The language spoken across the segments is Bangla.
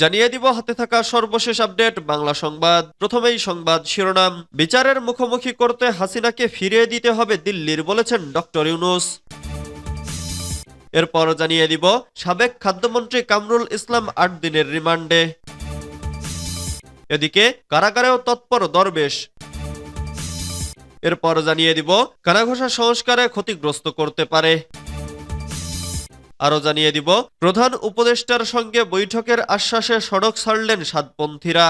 জানিয়ে দিব, হাতে থাকা সর্বশেষ আপডেট, বাংলা সংবাদ। প্রথমেই সংবাদ শিরোনাম। বিচারের মুখোমুখি করতে হাসিনাকে ফিরিয়ে দিতে হবে দিল্লির, বলেছেন ডক্টর ইউনুস। এরপর জানিয়ে দিব, সাবেক খাদ্যমন্ত্রী কামরুল ইসলাম আট দিনের রিমান্ডে। এদিকে কারাগারেও তৎপর দরবেশ। এরপর জানিয়ে দিব, কানাঘোষা সংস্কারে ক্ষতিগ্রস্ত করতে পারে। আরও জানিয়ে দিব, প্রধান উপদেষ্টার সঙ্গে বৈঠকের আশ্বাসে সড়ক ছাড়লেন সাতপন্থীরা।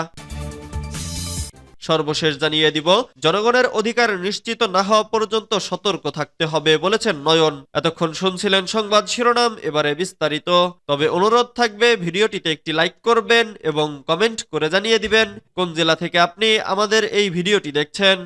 সর্বশেষ জানিয়ে দিব, জনগণের অধিকার নিশ্চিত না হওয়া পর্যন্ত সতর্ক থাকতে হবে বলেছেন নয়ন। এতক্ষণ শুনছিলেন সংবাদ শিরোনাম, এবারে বিস্তারিত। তবে অনুরোধ থাকবে, ভিডিওটিতে একটি লাইক করবেন এবং কমেন্ট করে জানিয়ে দিবেন, কোন জেলা থেকে আপনি আমাদের এই ভিডিওটি দেখছেন।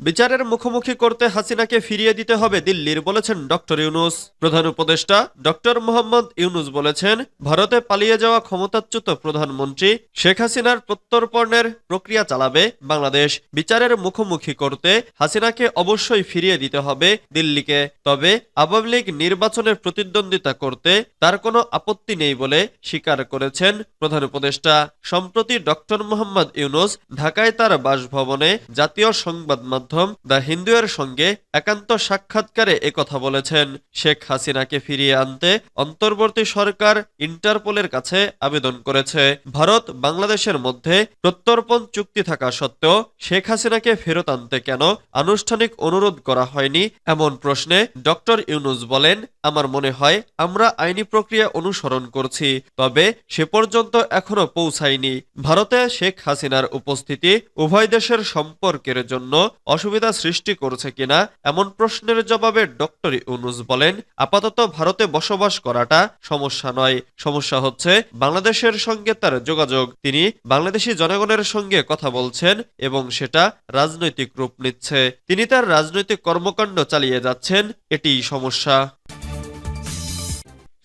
বিচারের মুখোমুখি করতে হাসিনাকে ফিরিয়ে দিতে হবে দিল্লির বলেছেন ডক্টর ইউনুস। প্রধান উপদেষ্টা ডক্টর মোহাম্মদ ইউনুস বলেছেন, ভারতে পালিয়ে যাওয়া ক্ষমতাচ্যুত প্রধানমন্ত্রী শেখ হাসিনার প্রত্যর্পণের প্রক্রিয়া চালাবে। বাংলাদেশ বিচারের মুখোমুখি করতে হাসিনাকে অবশ্যই ফিরিয়ে দিতে হবে দিল্লিকে। তবে আওয়ামী লীগ নির্বাচনের প্রতিদ্বন্দ্বিতা করতে তার কোনো আপত্তি নেই বলে স্বীকার করেছেন প্রধান উপদেষ্টা। সম্প্রতি ডক্টর মোহাম্মদ ইউনুস ঢাকায় তার বাসভবনে জাতীয় সংবাদ মাধ্যম দ্য হিন্দুয়ের সঙ্গে একান্ত সাক্ষাৎকারে একথা বলেছেন। শেখ হাসিনাকে ফিরিয়ে আনতে অন্তর্বর্তী সরকার ইন্টারপোলের কাছে আবেদন করেছে। ভারত বাংলাদেশের মধ্যে প্রত্যর্পণ চুক্তি থাকা সত্ত্বেও শেখ হাসিনাকে ফেরত আনতে কেন আনুষ্ঠানিক অনুরোধ করা হয়নি এমন প্রশ্নে ডক্টর ইউনুস বলেন, আমার মনে হয় আমরা আইনি প্রক্রিয়া অনুসরণ করছি, তবে সে পর্যন্ত এখনও পৌঁছায়নি। ভারতে শেখ হাসিনার উপস্থিতি উভয় দেশের সম্পর্কের জন্য অসুবিধা সৃষ্টি করছে কিনা এমন প্রশ্নের জবাবে ডক্টর ইউনুস বলেন, আপাতত ভারতে বসবাস করাটা সমস্যা নয়। সমস্যা হচ্ছে বাংলাদেশের সঙ্গে তার যোগাযোগ। তিনি বাংলাদেশি জনগণের সঙ্গে কথা বলছেন এবং সেটা রাজনৈতিক রূপ নিচ্ছে। তিনি তার রাজনৈতিক কর্মকাণ্ড চালিয়ে যাচ্ছেন এটি সমস্যা।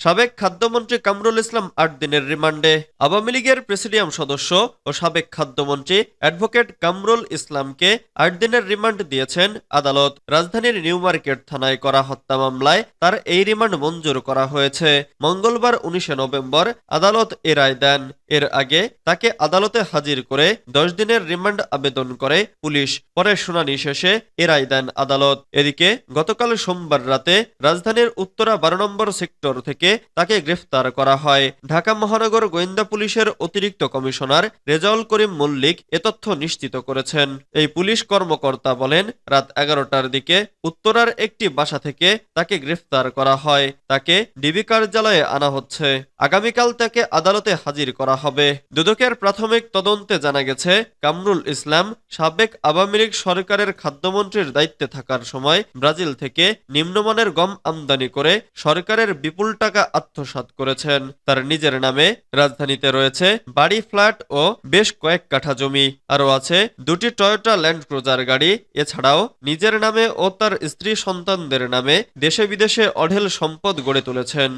সাবেক খাদ্যমন্ত্রী কামরুল ইসলাম আট দিনের রিমান্ডে। আওয়ামী লীগের প্রেসিডিয়াম সদস্য ও সাবেক খাদ্যমন্ত্রী অ্যাডভোকেট কামরুল ইসলামকে আট দিনের রিমান্ড দিয়েছেন আদালত। রাজধানীর নিউ মার্কেট থানায় করা হত্যা মামলায় তার এই রিমান্ড মঞ্জুর করা হয়েছে। মঙ্গলবার উনিশে নভেম্বর আদালত এ রায় দেন। এর আগে তাকে আদালতে হাজির করে দশ দিনের রিমান্ড আবেদন করে পুলিশ। পরে শুনানি শেষে এ রায় দেন আদালত। এদিকে গতকাল সোমবার রাতে রাজধানীর উত্তরা বারো নম্বর সেক্টর থেকে তাকে গ্রেফতার করা হয়। ঢাকা মহানগর গোয়েন্দা পুলিশের অতিরিক্ত কমিশনার রেজাউল করিম মল্লিক এ তথ্য নিশ্চিত করেছেন। এই পুলিশ কর্মকর্তা বলেন, রাত এগারোটার দিকে উত্তরার একটি বাসা থেকে তাকে গ্রেফতার করা হয়। তাকে ডিবি কার্যালয়ে আনা হচ্ছে। আগামীকাল তাকে আদালতে হাজির করা হবে। দুদকের প্রাথমিক তদন্তে জানা গেছে, কামরুল ইসলাম সাবেক আওয়ামী লীগ সরকারের খাদ্যমন্ত্রীর দায়িত্বে থাকার সময় ব্রাজিল থেকে নিম্নমানের গম আমদানি করে সরকারের বিপুল টাকা আত্মসাৎ করেছেন। তার নিজের নামে রাজধানীতে রয়েছে বাড়ি, ফ্ল্যাট ও বেশ কয়েক কাঠা জমি। আরও আছে দুটি টয়োটা ল্যান্ড ক্রুজার গাড়ি। এছাড়াও নিজের নামে ও তার স্ত্রী সন্তানদের নামে দেশে বিদেশে অঢেল সম্পদ গড়ে তুলেছেন।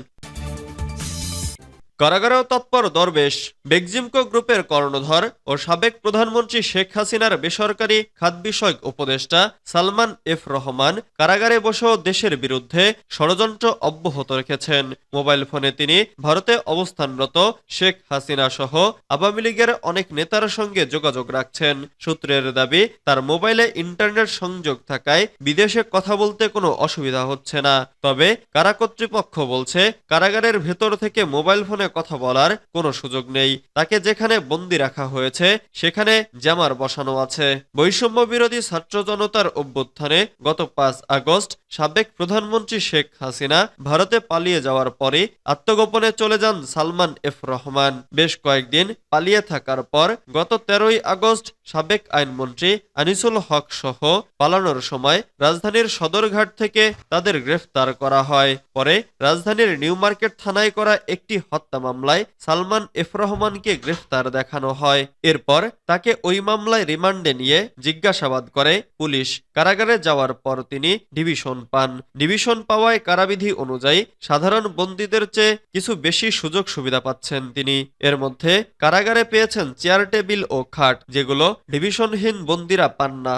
কারাগারেও তৎপর দরবেশ বেগজিমকো গ্রুপের কর্ণধর ও সাবেক প্রধানমন্ত্রী শেখ হাসিনার বেসরকারি খাত বিষয়ক উপদেষ্টা সালমান এফ রহমান কারাগারে বসেও দেশের বিরুদ্ধে ষড়যন্ত্র অব্যাহত রেখেছেন। মোবাইল ফোনে তিনি ভারতে অবস্থানরত শেখ হাসিনা সহ আওয়ামী লীগের অনেক নেতার সঙ্গে যোগাযোগ রাখছেন। সূত্রের দাবি, তার মোবাইলে ইন্টারনেট সংযোগ থাকায় বিদেশে কথা বলতে কোনো অসুবিধা হচ্ছে না। তবে কারা কর্তৃপক্ষ বলছে, কারাগারের ভেতর থেকে মোবাইল ফোনে কথা বলার কোনো সুযোগ নেই। তাকে যেখানে বন্দি রাখা হয়েছে, সেখানে জামার বসানো আছে। বৈষম্য বিরোধী ছাত্র জনতার অভ্যুত্থানে গত পাঁচ আগস্ট সাবেক প্রধানমন্ত্রী শেখ হাসিনা ভারতে পালিয়ে যাওয়ার পরে আত্মগোপনে চলে যান সালমান এফ রহমান। বেশ কয়েকদিন পালিয়ে থাকার পর গত তেরোই আগস্ট সাবেক আইনমন্ত্রী আনিসুল হক সহ পালানোর সময় রাজধানীর সদরঘাট থেকে তাদের গ্রেফতার করা হয়। পরে রাজধানীর নিউ মার্কেট থানায় করা একটি হত্যা মামলায় সালমান এফ রহমানকে গ্রেফতার দেখানো হয়। এরপর তাকে ওই মামলায় রিমান্ডে নিয়ে জিজ্ঞাসাবাদ করে পুলিশ। কারাগারে যাওয়ার পর তিনি ডিভিশন পান। ডিভিশন পাওয়ায় কারাবিধি অনুযায়ী সাধারণ বন্দীদের চেয়ে কিছু বেশি সুযোগ সুবিধা পাচ্ছেন তিনি। এর মধ্যে কারাগারে পেয়েছেন চেয়ার টেবিল ও খাট, যেগুলো ডিভিশনহীন বন্দীরা পান না।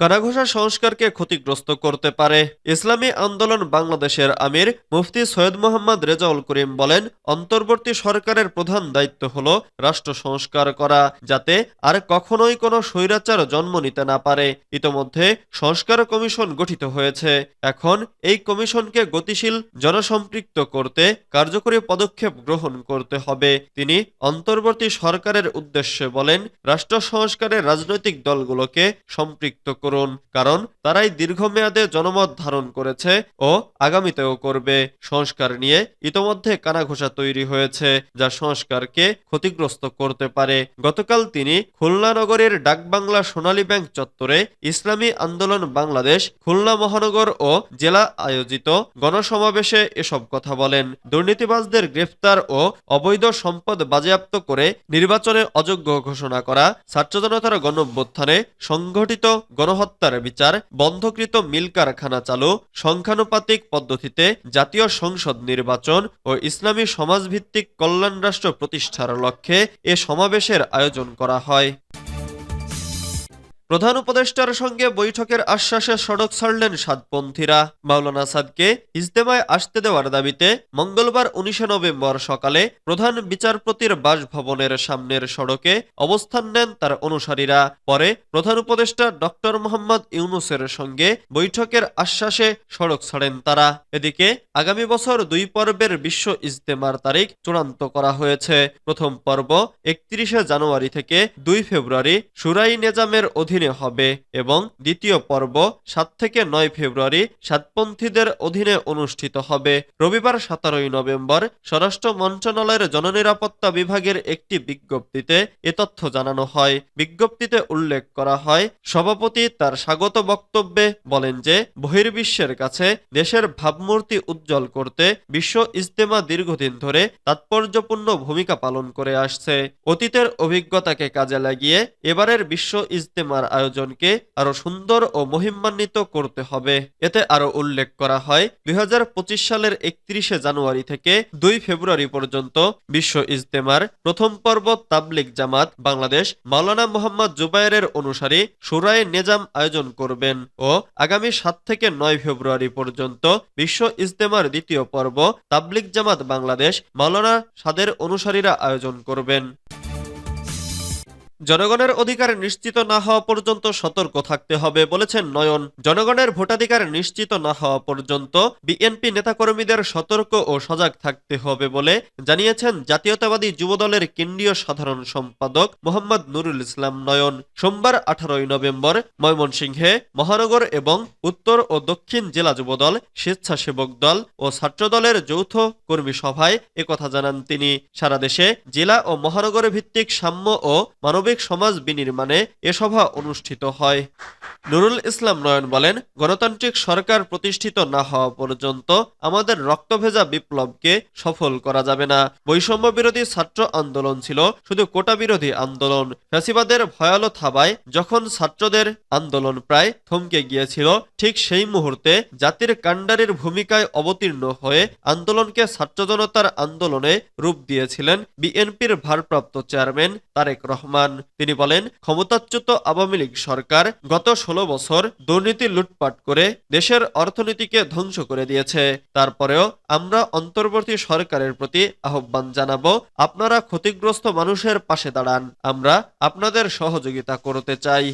কানাঘোষা সংস্কারকে ক্ষতিগ্রস্ত করতে পারে। ইসলামী আন্দোলন বাংলাদেশের আমির মুফতি সৈয়দ মোহাম্মদ রেজাউল করিম বলেন, অন্তর্বর্তী সরকারের প্রধান দায়িত্ব হল রাষ্ট্র সংস্কার করা, যাতে আর কখনোই কোনো স্বৈরাচার জন্ম নিতে না পারে। ইতোমধ্যে সংস্কার কমিশন গঠিত হয়েছে। এখন এই কমিশনকে গতিশীল, জনসম্পৃক্ত করতে কার্যকরী পদক্ষেপ গ্রহণ করতে হবে। তিনি অন্তর্বর্তী সরকারের উদ্দেশ্যে বলেন, রাষ্ট্র সংস্কারে রাজনৈতিক দলগুলোকে সম্পৃক্ত করুন, কারণ তারাই দীর্ঘমেয়াদে জনমত ধারণ করেছে ও আগামীতেও করবে। সংস্কার নিয়ে ইতোমধ্যে কানাঘোষা তৈরি হয়েছে, যা সংস্কারকে ক্ষতিগ্রস্ত করতে পারে। গতকাল তিনি খুলনা নগরের ডাকবাংলা সোনালী ব্যাংক চত্বরে ইসলামী আন্দোলন বাংলাদেশ, খুলনা মহানগর ও জেলা আয়োজিত গণসমাবেশে এসব কথা বলেন। দুর্নীতিবাজদের গ্রেফতার ও অবৈধ সম্পদ বাজেয়াপ্ত করে নির্বাচনে অযোগ্য ঘোষণা করা ছাত্র জনতার গণঅভ্যুত্থানে সংঘটিত গণহত্যার বিচার বন্ধকৃত মিল কারখানা চালু, সংখ্যানুপাতিক পদ্ধতিতে জাতীয় সংসদ নির্বাচন ও ইসলামী সমাজভিত্তিক কল্যাণ রাষ্ট্র প্রতিষ্ঠার লক্ষ্যে এ সমাবেশের আয়োজন করা হয়। প্রধান উপদেষ্টার সঙ্গে বৈঠকের আশ্বাসে সড়ক ছাড়লেন সাতপন্থীরা। মাওলানা সাদকে ইজতেমায় আসতে দেওয়ার দাবিতে মঙ্গলবার উনিশে নভেম্বর সকালে প্রধান বিচারপতির বাসভবনের সামনের সড়কে অবস্থান নেন তার অনুসারীরা। পরে প্রধান উপদেষ্টা ডক্টর মোহাম্মদ ইউনুসের সঙ্গে বৈঠকের আশ্বাসে সড়ক ছাড়েন তারা। এদিকে আগামী বছর দুই পর্বের বিশ্ব ইজতেমার তারিখ চূড়ান্ত করা হয়েছে। প্রথম পর্ব একত্রিশে জানুয়ারি থেকে দুই ফেব্রুয়ারি সুরাই নেজামের অধীনে হবে এবং দ্বিতীয় পর্ব সাত থেকে নয় ফেব্রুয়ারি সাতপন্থীদের অধীনে অনুষ্ঠিত হবে। রবিবার সতেরোই নভেম্বর স্বরাষ্ট্র মন্ত্রণালয়ের জননিরাপত্তা বিভাগের একটি বিজ্ঞপ্তিতে এ তথ্য জানানো হয়। বিজ্ঞপ্তিতে উল্লেখ করা হয়, সভাপতি তার স্বাগত বক্তব্যে বলেন যে, বহির্বিশ্বের কাছে দেশের ভাবমূর্তি উজ্জ্বল করতে বিশ্ব ইজতেমা দীর্ঘদিন ধরে তাৎপর্যপূর্ণ ভূমিকা পালন করে আসছে। অতীতের অভিজ্ঞতাকে কাজে লাগিয়ে এবারের বিশ্ব ইজতেমার আয়োজনকে আরও সুন্দর ও মহিমান্বিত করতে হবে। এতে আরও উল্লেখ করা হয়, দুই হাজার পঁচিশ সালের একত্রিশে জানুয়ারি থেকে দুই ফেব্রুয়ারি পর্যন্ত বিশ্ব ইজতেমার প্রথম পর্ব তাবলিক জামাত বাংলাদেশ মাওলানা মোহাম্মদ জুবায়ের অনুসারী সুরায় নেজাম আয়োজন করবেন ও আগামী সাত থেকে নয় ফেব্রুয়ারি পর্যন্ত বিশ্ব ইজতেমার দ্বিতীয় পর্ব তাবলিক জামাত বাংলাদেশ মাওলানা সাদের অনুসারীরা আয়োজন করবেন। জনগণের অধিকার নিশ্চিত না হওয়া পর্যন্ত সতর্ক থাকতে হবে, বলেছেন নয়ন। জনগণের ভোটাধিকার নিশ্চিত না হওয়া পর্যন্ত বিএনপি নেতাকর্মীদের সতর্ক ও সজাগ থাকতে হবে বলে জানিয়েছেন জাতীয়তাবাদী যুবদলের কেন্দ্রীয় সাধারণ সম্পাদক মোহাম্মদ নুরুল ইসলাম নয়ন। সোমবার আঠারোই নভেম্বর ময়মনসিংহে মহানগর এবং উত্তর ও দক্ষিণ জেলা যুবদল, স্বেচ্ছাসেবক দল ও ছাত্রদলের যৌথ কর্মী সভায় একথা জানান তিনি। সারা দেশে জেলা ও মহানগর ভিত্তিক সাম্য ও মানবিক সমাজ বিনির্মাণে এ সভা অনুষ্ঠিত হয়। নুরুল ইসলাম নয়ন বলেন, গণতান্ত্রিক সরকার প্রতিষ্ঠিত না হওয়া পর্যন্ত আমাদের রক্তভেজা বিপ্লবকে সফল করা যাবে না। বৈষম্য বিরোধী ছাত্র আন্দোলন ছিল শুধু কোটা বিরোধী আন্দোলন। ফ্যাসিবাদের ভয়ালো থাবায় যখন ছাত্রদের আন্দোলন প্রায় থমকে গিয়েছিল, ঠিক সেই মুহূর্তে জাতির কাণ্ডারির ভূমিকায় অবতীর্ণ হয়ে আন্দোলনকে ছাত্র জনতার আন্দোলনে রূপ দিয়েছিলেন বিএনপির ভারপ্রাপ্ত চেয়ারম্যান তারেক রহমান। তিনি বলেন, ক্ষমতাচ্যুত আওয়ামী লীগ সরকার গত ষোলো বছর দুর্নীতি লুটপাট করে দেশের অর্থনীতিকে ধ্বংস করে দিয়েছে। তারপরেও আমরা অন্তর্বর্তী সরকারের প্রতি আহ্বান জানাব, আপনারা ক্ষতিগ্রস্ত মানুষের পাশে দাঁড়ান, আমরা আপনাদের সহযোগিতা করতে চাই।